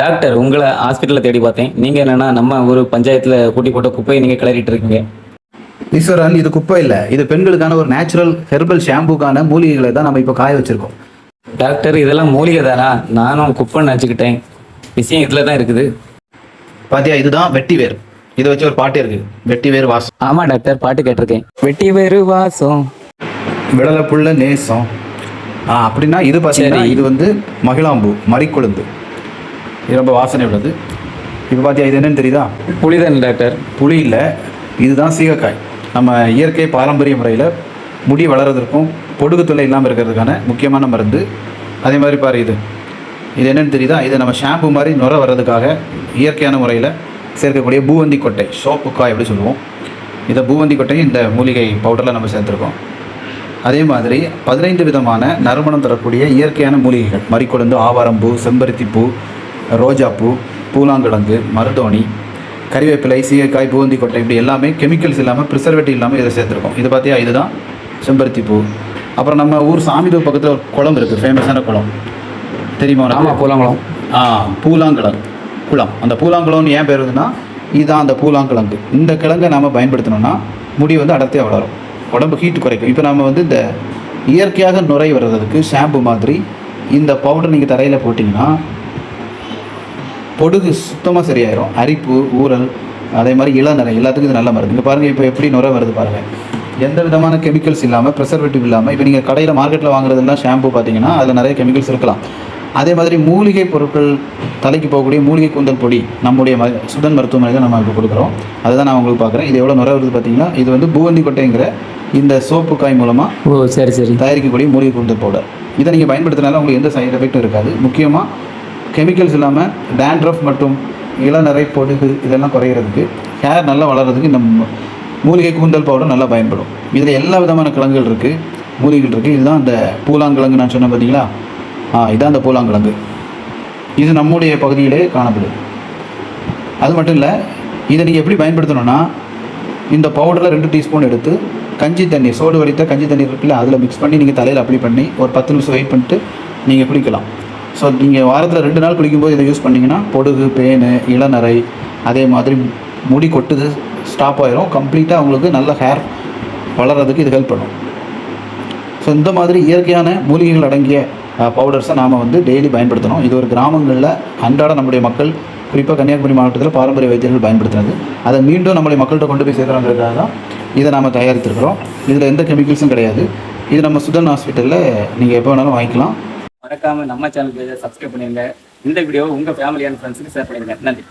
Doctor உங்களை ஹாஸ்பிட்டலில் தேடி பார்த்தேன். நீங்கள் என்னன்னா நம்ம ஒரு பஞ்சாயத்தில் கூட்டி போட்ட குப்பையை நீங்கள் கிளறிட்டு இருக்கீங்க. ஈஸ்வரன் இது குப்பை இல்லை. இது பெண்களுக்கான ஒரு நேச்சுரல் ஹெர்பல் ஷாம்புக்கான மூலிகைகளை தான் நம்ம இப்போ காய வச்சிருக்கோம். டாக்டர் இதெல்லாம் மூலிகை தானா? நானும் குப்பைன்னு நினச்சிக்கிட்டேன். விஷயம் இதில் தான் இருக்குது. பாத்தியா இதுதான் வெட்டி வேர். இதை வச்சு ஒரு பாட்டு இருக்கு. வெட்டி வேர் வாசம். ஆமாம் டாக்டர் பாட்டு கேட்டிருக்கேன். வெட்டி வேறு வாசம். விடலை புள்ள நேசம். ஆ அப்படின்னா இது பார்த்தீங்கன்னா. இது வந்து மகிழாம்பூ மறிக்குழுந்து. இது ரொம்ப வாசனை உள்ளது. இப்போ பார்த்தியா இது என்னன்னு தெரியுதா? புளிதானே டாக்டர். புளி இல்லை இதுதான் சீகக்காய். நம்ம இயற்கை பாரம்பரிய முறையில் முடி வளர்றதற்கும் பொடுகு தொல்லை இல்லாமல் இருக்கிறதுக்கான முக்கியமான மருந்து. அதே மாதிரி பாரு இது. இது என்னன்னு தெரியுதா? இது நம்ம ஷாம்பு மாதிரி நுர வர்றதுக்காக இயற்கையான முறையில் சேர்க்கக்கூடிய பூவந்தி கொட்டை சோப்பு காய் அப்படி சொல்லுவோம். இதை பூவந்தி கொட்டை இந்த மூலிகை பவுடரில் நம்ம சேர்த்துருக்கோம். அதே மாதிரி பதினைந்து விதமான நறுமணம் தரக்கூடிய இயற்கையான மூலிகைகள். மறிக்கொழுந்து ஆவாரம்பூ செம்பருத்திப்பூ ரோஜாப்பூ பூலாங்கிழங்கு மருதோணி கறிவேப்பிலை சீயக்காய் பூந்தி கொட்டை இப்படி எல்லாமே கெமிக்கல்ஸ் இல்லாமல் ப்ரிசர்வேட்டிவ் இல்லாமல் இதை சேர்த்துருக்கோம். இது பார்த்தியா இதுதான் செம்பருத்தி பூ. அப்புறம் நம்ம ஊர் சாமிதூ பக்கத்தில் ஒரு குளம் இருக்குது ஃபேமஸான குளம். தெரியுமா? ஆமாம் போலாங்களோம். ஆ பூலாங்கிழங்கு குளம். அந்த பூலாங்கிழம்னு ஏன் பேர் வருதுன்னா இதுதான் அந்த பூலாங்கிழங்கு. இந்த கிழங்கை நாம் பயன்படுத்தினோம்னா முடி வந்து அடர்த்தியாக வளரும். உடம்பு ஹீட் குறைக்கும். இப்போ நம்ம வந்து இந்த இயற்கையாக நுரை வர்றதுக்கு ஷாம்பு மாதிரி இந்த பவுடர் நீங்கள் தரையில் போட்டிங்கன்னா பொடுகு சுத்தமாக சரியாயிரும். அரிப்பு ஊறல் அதே மாதிரி இளநரை எல்லாத்துக்கும் இது நல்ல மருந்து. இங்கே பாருங்கள் இப்போ எப்படி நுரை வருது பாருங்கள் எந்த விதமான கெமிக்கல்ஸ் இல்லாமல் ப்ரிசர்வேட்டிவ் இல்லாமல் இப்போ நீங்கள் கடையில் மார்க்கெட்டில் வாங்குறதெல்லாம் ஷாம்பு பார்த்தீங்கன்னா அதில் நிறைய கெமிக்கல்ஸ் இருக்கலாம். அதே மாதிரி மூலிகை பொருட்கள் தலைக்கு போகக்கூடிய மூலிகை கூந்தல் பொடி நம்முடைய சுதன் மருத்துவமனையில் நம்ம இப்போ கொடுக்குறோம். அதுதான் நான் உங்களுக்கு பார்க்குறேன் இது எவ்வளோ நுரை வருது பார்த்தீங்கன்னா இது வந்து பூவந்தி கொட்டைங்கிற இந்த சோப்பு காய் மூலமாக ஓ சரி சரி. தயாரிக்கக்கூடிய மூலிகை கூந்தல் பவுடர் இதை நீங்கள் பயன்படுத்தினால உங்களுக்கு எந்த சைடு எஃபெக்ட்டும் இருக்காது. முக்கியமாக கெமிக்கல்ஸ் இல்லாமல் டேண்ட்ரஃப் மற்றும் இளநரை பொடுகு இதெல்லாம் குறையிறதுக்கு ஹேர் நல்லா வளர்கிறதுக்கு இந்த மூலிகை கூந்தல் பவுடர் நல்லா பயன்படும். இதில் எல்லா விதமான கிழங்குகள் இருக்குது மூலிகைகள் இருக்குது இதுதான் அந்த பூலாங்கிழங்கு நான் சொன்னேன் பார்த்தீங்களா ஆ இதுதான் அந்த பூலாங்கிழங்கு. இது நம்முடைய பகுதியிலே காணப்படுது. அது மட்டும் இல்லை இதை நீங்கள் எப்படி பயன்படுத்தணும்னா இந்த பவுடரில் ரெண்டு டீஸ்பூன் எடுத்து கஞ்சி தண்ணி சோடு வடித்த கஞ்சி தண்ணி இருக்குல்ல அதில் மிக்ஸ் பண்ணி நீங்கள் தலையில் அப்ளை பண்ணி ஒரு பத்து நிமிஷம் வெயிட் பண்ணிட்டு நீங்கள் குளிக்கலாம் ஸோ நீங்கள் வாரத்தில் ரெண்டு நாள் குளிக்கும்போது இதை யூஸ் பண்ணிங்கன்னா பொடுகு பேனு இளநரை அதே மாதிரி முடி கொட்டுது ஸ்டாப் ஆகிரும் கம்ப்ளீட்டாக உங்களுக்கு நல்ல ஹேர் வளர்கிறதுக்கு இது ஹெல்ப் பண்ணும். ஸோ இந்த மாதிரி இயற்கையான மூலிகைகள் அடங்கிய பவுடர்ஸை நாம் வந்து டெய்லி பயன்படுத்தணும். இது ஒரு கிராமங்களில் அன்றாட நம்முடைய மக்கள் குறிப்பாக கன்னியாகுமரி மாவட்டத்தில் பாரம்பரிய வைத்தியர்கள் பயன்படுத்துறது. அதை மீண்டும் நம்முடைய மக்கள்கிட்ட கொண்டு போய் சேர்க்குறாங்கிறதுக்காக தான் இதை நாம் தயாரித்திருக்கிறோம். இதில் எந்த கெமிக்கல்ஸும் கிடையாது. இது நம்ம சுதன் ஹாஸ்பிட்டலில் நீங்கள் எப்போ வேணாலும் வாங்கிக்கலாம். மறக்காம நம்ம சேனல் பேஜை சப்ஸ்கிரைப் பண்ணிடுங்க இந்த வீடியோ உங்கள் ஃபேமிலி அண்ட் ஃப்ரெண்ட்ஸுக்கு ஷேர் பண்ணிடுங்க நன்றி.